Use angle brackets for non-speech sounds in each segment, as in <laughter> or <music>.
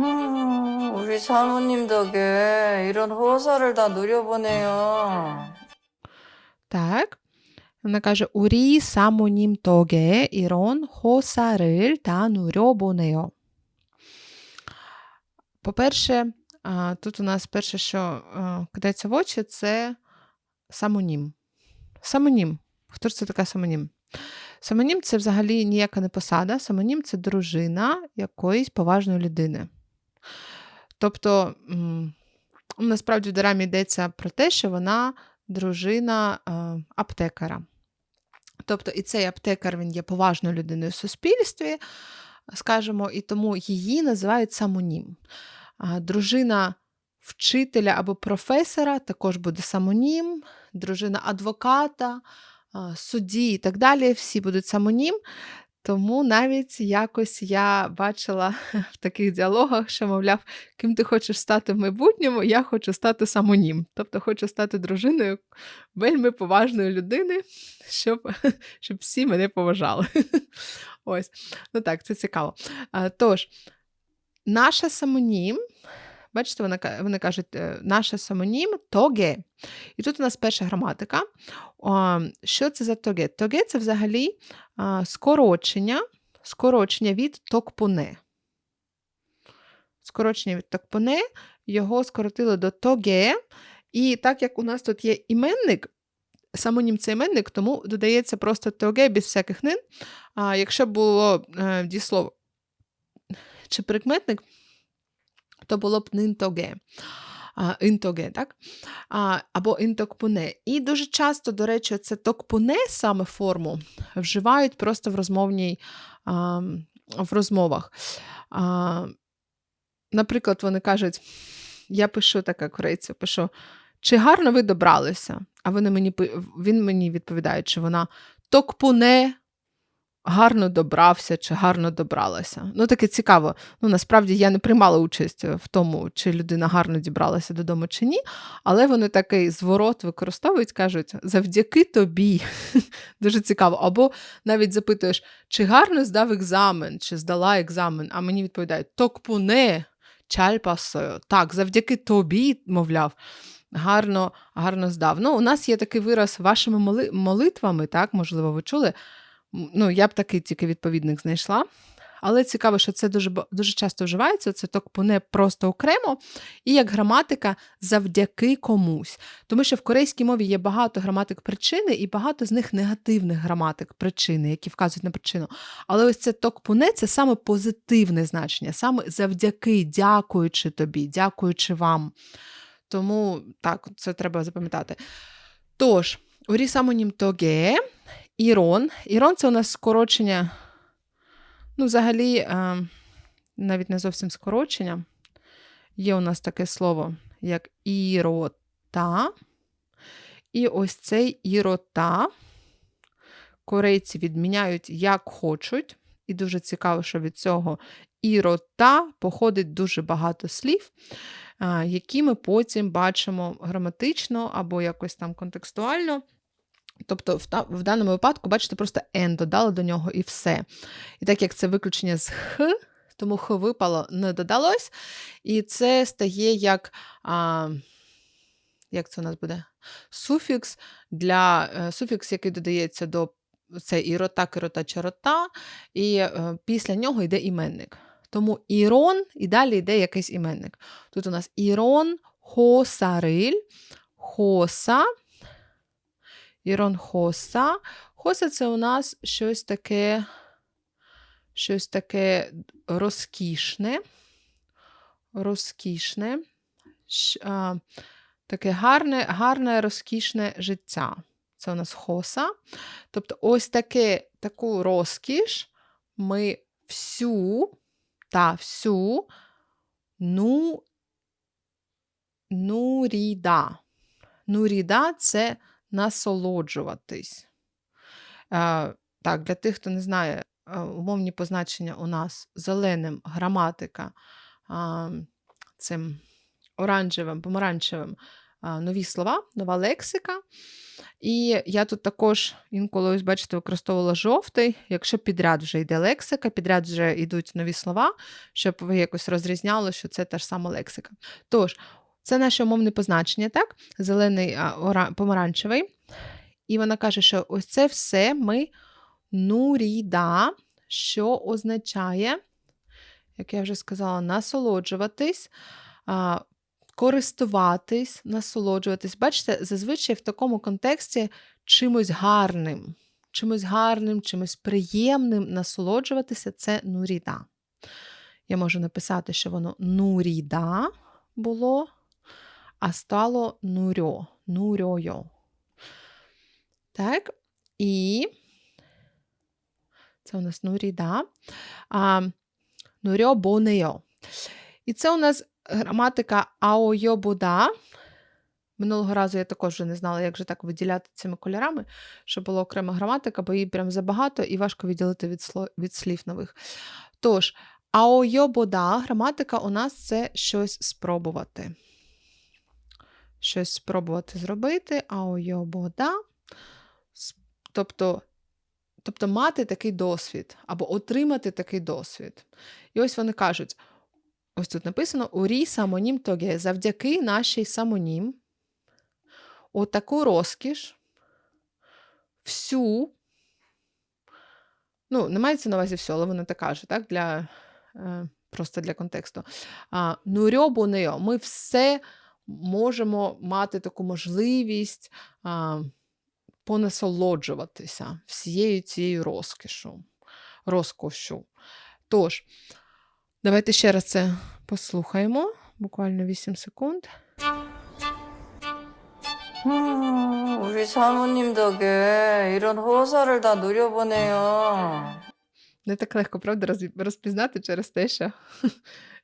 음, 우리 <laughs> 사모님 덕에 이런 호사를 다 누려보네요. Так. Вона каже: Урі самонім тоге ірон хосарил та нурьобонео. По-перше, а, тут у нас перше, що а, кидається в очі, це самонім. Самонім. Хто ж це така самонім? Самонім це взагалі ніяка не посада. Самонім це дружина якоїсь поважної людини. Тобто, м, насправді в дорамі йдеться про те, що вона дружина е, аптекара. Тобто, і цей аптекар він є поважною людиною в суспільстві, скажімо, і тому її називають самонім. Дружина вчителя або професора також буде самонім, дружина адвоката, судді і так далі, всі будуть самонім. Тому навіть якось я бачила <laughs> в таких діалогах, що, мовляв, ким ти хочеш стати в майбутньому, я хочу стати самонім. Тобто хочу стати дружиною вельми поважної людини, <laughs> щоб, <laughs> щоб всі мене поважали. Ось. Ну так, це цікаво. Тож, наша самонім, бачите, вони, вони кажуть, е, наша самонім тоге. І тут у нас перша граматика. Що це за тоге? Тоге це взагалі скорочення, скорочення від токпуне. Скорочення від токпуне, його скоротили до тоге. І так як у нас тут є іменник, самонім це іменник, тому додається просто тоге без всяких нин. А якщо було е, дієслово чи прикметник, то було б нинтоге. Інтоге, так? Або інтокпуне. І дуже часто, до речі, це токпуне саме форму вживають просто в розмовній в розмовах. Наприклад, вони кажуть: я пишу таке корейцю, пишу, чи гарно ви добралися? А вони мені, він мені відповідає, чи вона токпуне гарно добрався чи гарно добралася. Ну, таке цікаво. Ну, насправді я не приймала участь в тому, чи людина гарно дібралася додому чи ні, але вони такий зворот використовують, кажуть, завдяки тобі. <laughs> Дуже цікаво. Або навіть запитуєш, чи гарно здав екзамен, чи здала екзамен, а мені відповідають, токпуне, чальпасою. Так, завдяки тобі, мовляв. Гарно, гарно здав. Ну, у нас є такий вираз вашими моли- молитвами, так, можливо, ви чули. Ну, я б такий тільки відповідник знайшла. Але цікаво, що це дуже, дуже часто вживається, це токпуне просто окремо, і як граматика завдяки комусь. Тому що в корейській мові є багато граматик причини, і багато з них негативних граматик причини, які вказують на причину. Але ось це токпуне це саме позитивне значення, саме завдяки, дякуючи тобі, дякуючи вам. Тому так, це треба запам'ятати. Тож, урі самонім тоге, ірон. Ірон це у нас скорочення. Ну, взагалі, е, навіть не зовсім скорочення. Є у нас таке слово, як ірота. І ось цей ірота корейці відміняють як хочуть. І дуже цікаво, що від цього ірота походить дуже багато слів, які ми потім бачимо граматично або якось там контекстуально. Тобто, в, в даному випадку, бачите, просто «н» додали до нього і все. І так як це виключення з х, тому х випало, не додалось. І це стає як, а, як це у нас буде? Суфікс для е, суфікс, який додається до це ірота, кирота, чарота, і е, після нього йде іменник. Тому ірон і далі йде якийсь іменник. Тут у нас ірон, хосариль, хоса, ірон хоса. Хоса це у нас щось таке, щось таке розкішне, розкішне, таке гарне, гарне, розкішне життя. Це у нас хоса. Тобто, ось таке, таку розкіш ми всю та всю ну, нуріда. Нуріда це насолоджуватись. Е, так, для тих, хто не знає, е, умовні позначення у нас зеленим граматика, цим оранжевим, помаранчевим нові слова, нова лексика. І я тут також інколи, ось бачите, використовувала жовтий. Якщо підряд вже йде лексика, підряд вже йдуть нові слова, щоб ви якось розрізняли, що це та ж сама лексика. Тож, це наше умовне позначення, так? Зелений а, помаранчевий. І вона каже, що ось це все ми нуріда, що означає, як я вже сказала, насолоджуватись, користуватись, насолоджуватись. Бачите, зазвичай в такому контексті чимось гарним, чимось гарним, чимось приємним насолоджуватися це нуріда. Я можу написати, що воно нуріда було, а стало нурьо, нурьойо. Так, і це у нас нуріда. А, нурьо бонео. І це у нас граматика аойобуда. Минулого разу я також вже не знала, як же так виділяти цими кольорами, щоб була окрема граматика, бо її прям забагато і важко відділити від, сло, від слів нових. Тож, аойобуда, граматика у нас це щось спробувати. Щось спробувати зробити. Аойобода. С- Тобто, тобто мати такий досвід або отримати такий досвід. І ось вони кажуть: ось тут написано: Урі самонім тоге, завдяки нашій самонім, отаку розкіш, всю, ну, не мається на увазі все, але вони так кажуть, так, для, е, просто для контексту. А, Нурьобу нео, ми все можемо мати таку можливість а, понасолоджуватися всією цією розкішу, розкошю. Тож, давайте ще раз це послухаємо. Буквально 8 секунд. 음, 우리 사모님 덕에 이런 호사를 다 누려보네요. Не так легко, правда, роз- розпізнати через те, що,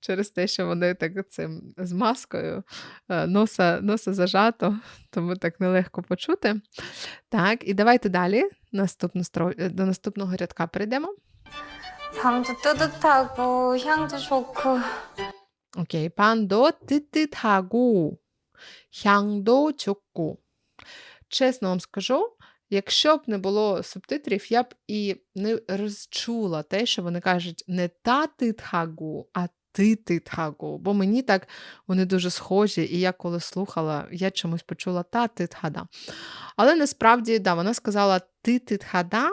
через те, що вони так цим з маскою е, носа, носа зажато, <laughs> тому так нелегко почути. Так, і давайте далі наступну стро... е, до наступного рядка перейдемо. 방도 뜨뜻하고 향도 좋고 Окей, пандо тититхагу. Хянгдо чоку. Чесно вам скажу, якщо б не було субтитрів, я б і не розчула те, що вони кажуть не та титхагу, а тититхагу. Бо мені так вони дуже схожі, і я коли слухала, я чомусь почула та титхада. Але насправді, да, вона сказала тититхада.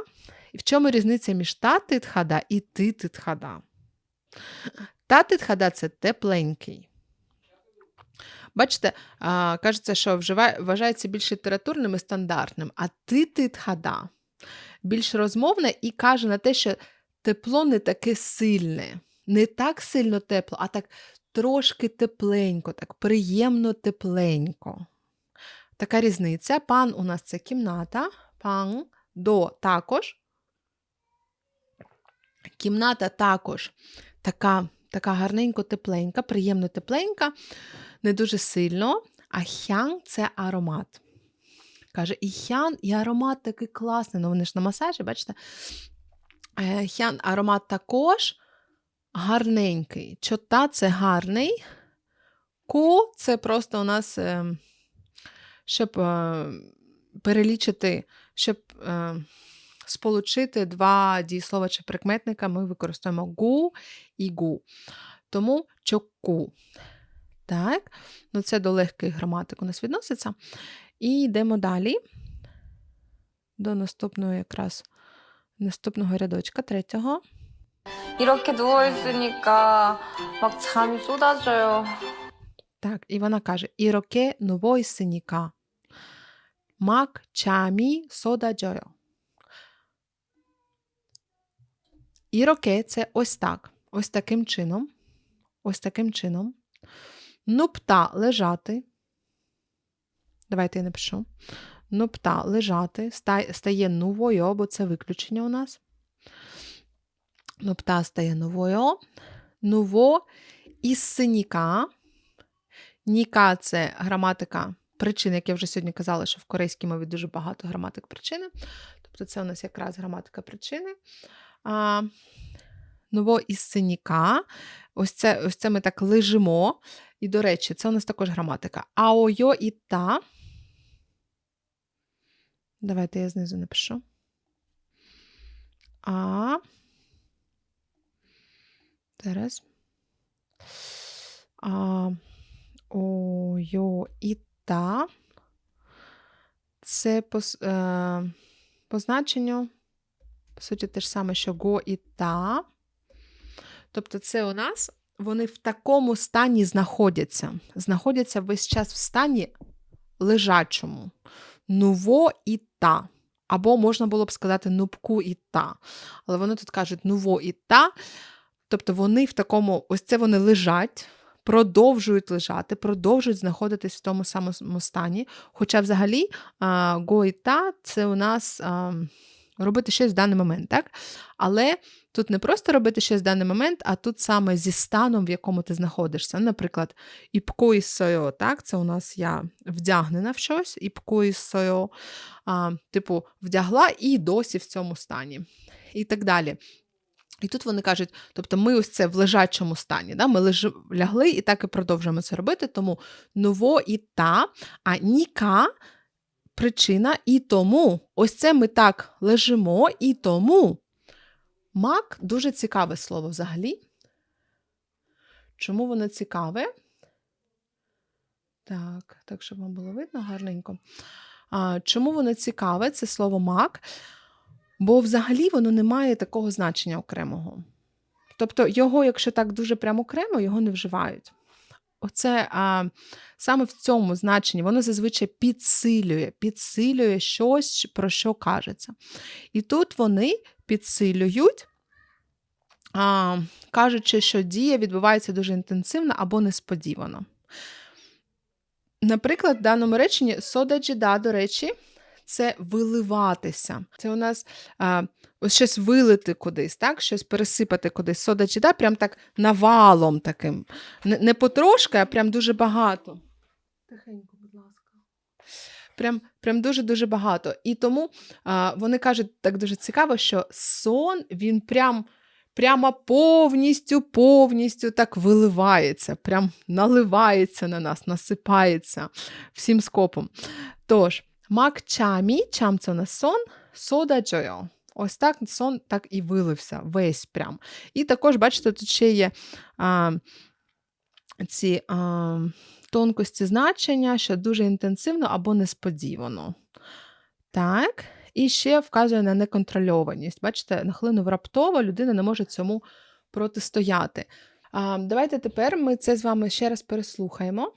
І в чому різниця між та титхада і тититхада? Та титхада це тепленький. Бачите, кажеться, що вважається більш літературним і стандартним, а тититхада більш розмовне і каже на те, що тепло не таке сильне, не так сильно тепло, а так трошки тепленько, так приємно тепленько. Така різниця. Пан у нас це кімната, пан до також. Кімната також така, така гарненько тепленька, приємно тепленька, не дуже сильно. А хян це аромат. Каже, і хян, і аромат такий класний. Ну, вони ж на масажі, бачите? Е, Хян аромат також гарненький. Чота це гарний. Ку це просто у нас, е, щоб е, перелічити, щоб е, сполучити два дієслова чи прикметника, ми використовуємо гу і гу. Тому чоку. Так, ну це до легких граматик у нас відноситься. І йдемо далі до наступного якраз наступного рядочка, третього. 이렇게 누워 있으니까 막 잠이 쏟아져요. Так, і вона каже: Іроке новой синіка. Мак чамі содаджойо. Іроке це ось так. Ось таким чином. Ось таким чином. Нупта лежати. Давайте я напишу. Нупта лежати. Ста- Стає новою, бо це виключення у нас. Нупта стає новою. Ново із синіка. Ніка це граматика причин, як я вже сьогодні казала, що в корейській мові дуже багато граматик причини. Тобто це у нас якраз граматика причини. А, ново із синіка. Ось це, ось це ми так лежимо. І, до речі, це у нас також граматика. Аойо і та. Давайте я знизу напишу. А. Зараз. А, ойо і та. Це по, е, по значенню, по суті, те ж саме, що го і та. Тобто, це у нас вони в такому стані знаходяться. Знаходяться весь час в стані лежачому. Нуво і та. Або можна було б сказати нубку і та. Але вони тут кажуть нуво і та. Тобто вони в такому, ось це вони лежать, продовжують лежати, продовжують знаходитись в тому самому стані. Хоча взагалі а, го і та це у нас робити щось в даний момент, так? Але тут не просто робити щось в даний момент, а тут саме зі станом, в якому ти знаходишся. Наприклад, іпко сойо, так? Це у нас я вдягнена в щось, іпко із сойо, типу, вдягла і досі в цьому стані. І так далі. І тут вони кажуть, тобто ми ось це в лежачому стані, да? ми леж... лягли і так і продовжуємо це робити, тому ново і та, а ніка причина і тому. Ось це ми так лежимо і тому. Мак дуже цікаве слово взагалі. Чому воно цікаве? Так, так, щоб вам було видно гарненько. А, чому воно цікаве, це слово мак? Бо взагалі воно не має такого значення окремого. Тобто, його, якщо так дуже прямо окремо, його не вживають. Оце а, саме в цьому значенні воно зазвичай підсилює, підсилює щось, про що кажеться. І тут вони підсилюють, а, кажучи, що дія відбувається дуже інтенсивно або несподівано. Наприклад, в даному реченні содаджіда, до речі, це виливатися. Це у нас а, ось щось вилити кудись, так? щось пересипати кудись. Содаджіда прям так навалом таким. Не, не потрошки, а прям дуже багато. Тихенько, будь ласка. Прям, прям дуже-дуже багато. І тому а, вони кажуть так дуже цікаво, що сон він прям. Прямо повністю, повністю так виливається, прям наливається на нас, насипається всім скопом. Тож, мак чамі, чам це у нас сон, сода джойо. Ось так сон так і вилився, весь прям. І також, бачите, тут ще є а, ці а, тонкості значення, що дуже інтенсивно або несподівано. Так. І ще вказує на неконтрольованість. Бачите, нахлинув раптово, людина не може цьому протистояти. А, давайте тепер ми це з вами ще раз переслухаємо.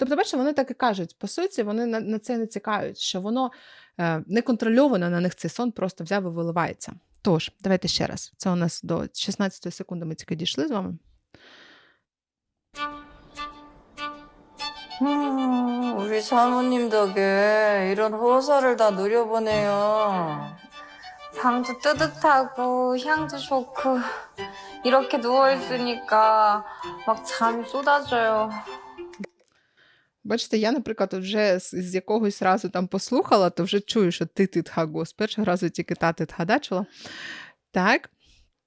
Тобто, бачите, вони так і кажуть, по суті, вони на, на це не цікавлять, що воно е, неконтрольовано на них цей сон просто взяв і виливається. Тож, давайте ще раз. Це у нас до 16 секунди ми тільки дійшли з вами. 음, 우리 사모님 덕에 이런 호사를 다 누려보네요. 방도 뜨뜻하고 향도 좋고 이렇게 누워 있으니까 막 잠이 쏟아져요. Бачите, я, наприклад, вже з, з якогось разу там послухала, то вже чую, що ти титха го. Першого разу тільки та титха дачила. Так.